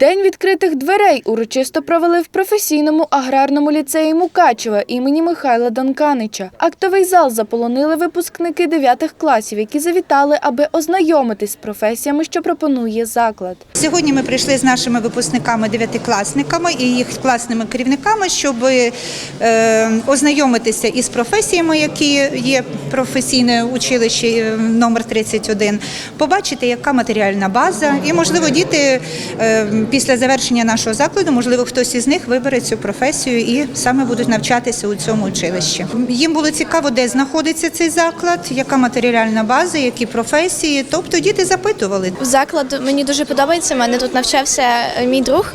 День відкритих дверей урочисто провели в професійному аграрному ліцеї Мукачева імені Михайла Данканича. Актовий зал заполонили випускники 9 класів, які завітали, аби ознайомитись з професіями, що пропонує заклад. Сьогодні ми прийшли з нашими випускниками, дев'ятикласниками і їх класними керівниками, щоб е, ознайомитися із професіями, які є професійне училище е, номер 31, побачити, яка матеріальна база, і можливо діти е, після завершення нашого закладу, можливо, хтось із них вибере цю професію і саме будуть навчатися у цьому училищі. Їм було цікаво, де знаходиться цей заклад, яка матеріальна база, які професії. Тобто діти запитували. Заклад мені дуже подобається. Мене тут навчався мій друг.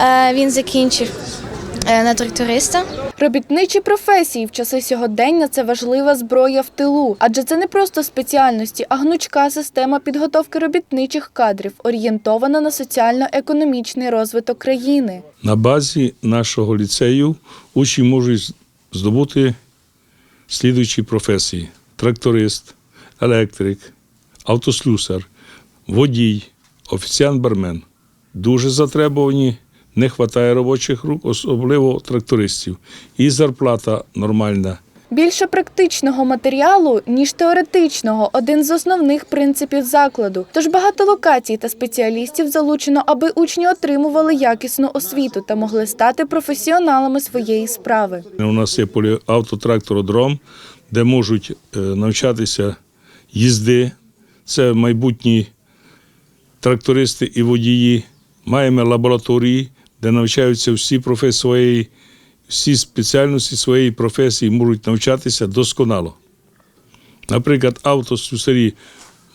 Е, Він закінчив е, на тракториста. Робітничі професії в часи сьогодення це важлива зброя в тилу, адже це не просто спеціальності, а гнучка система підготовки робітничих кадрів, орієнтована на соціально-економічний розвиток країни. На базі нашого ліцею учні можуть здобути слідуючі професії: тракторист, електрик, автослюсар, водій, офіціант-бармен. Дуже затребувані, не вистачає робочих рук, особливо трактористів. І зарплата нормальна. Більше практичного матеріалу, ніж теоретичного, один з основних принципів закладу. Тож багато локацій та спеціалістів залучено, аби учні отримували якісну освіту та могли стати професіоналами своєї справи. У нас є поліавтотрактородром, де можуть е, навчатися їзди. Це майбутні трактористи і водії. Маємо лабораторії, де навчаються всі професії своєї, всі спеціальності своєї професії можуть навчатися досконало. Наприклад, автослюсарі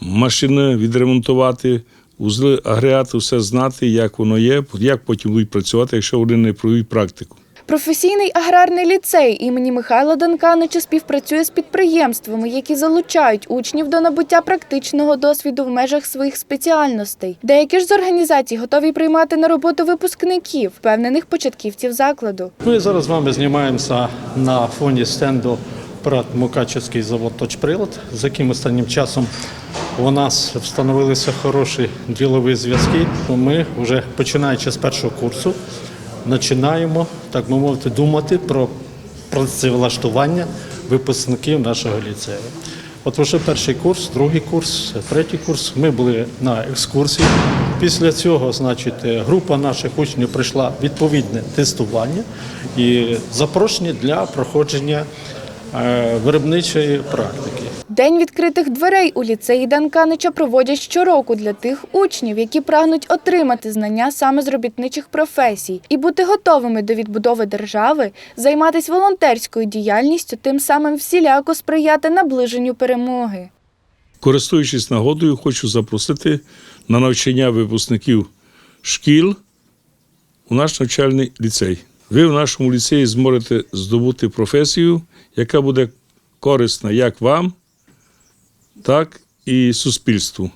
машини відремонтувати, узли агрегати, все знати, як воно є, як потім будуть працювати, якщо вони не пройдуть практику. Професійний аграрний ліцей імені Михайла Данканича співпрацює з підприємствами, які залучають учнів до набуття практичного досвіду в межах своїх спеціальностей. Деякі ж з організацій готові приймати на роботу випускників, впевнених початківців закладу. Ми зараз з вами знімаємося на фоні стенду ПРАТ Мукачевський завод «Точприлад», з яким останнім часом у нас встановилися хороші ділові зв'язки. Ми вже починаючи з першого курсу починаємо, так би мовити, думати про працевлаштування випускників нашого ліцею. От вже перший курс, другий курс, третій курс. Ми були на екскурсії. Після цього, значить, група наших учнів прийшла відповідне тестування і запрошення для проходження е, виробничої практики. День відкритих дверей у ліцеї Данканича проводять щороку для тих учнів, які прагнуть отримати знання саме з робітничих професій і бути готовими до відбудови держави, займатися волонтерською діяльністю, тим самим всіляко сприяти наближенню перемоги. Користуючись нагодою, хочу запросити на навчання випускників шкіл у наш навчальний ліцей. Ви в нашому ліцеї зможете здобути професію, яка буде корисна як вам, так і суспільству.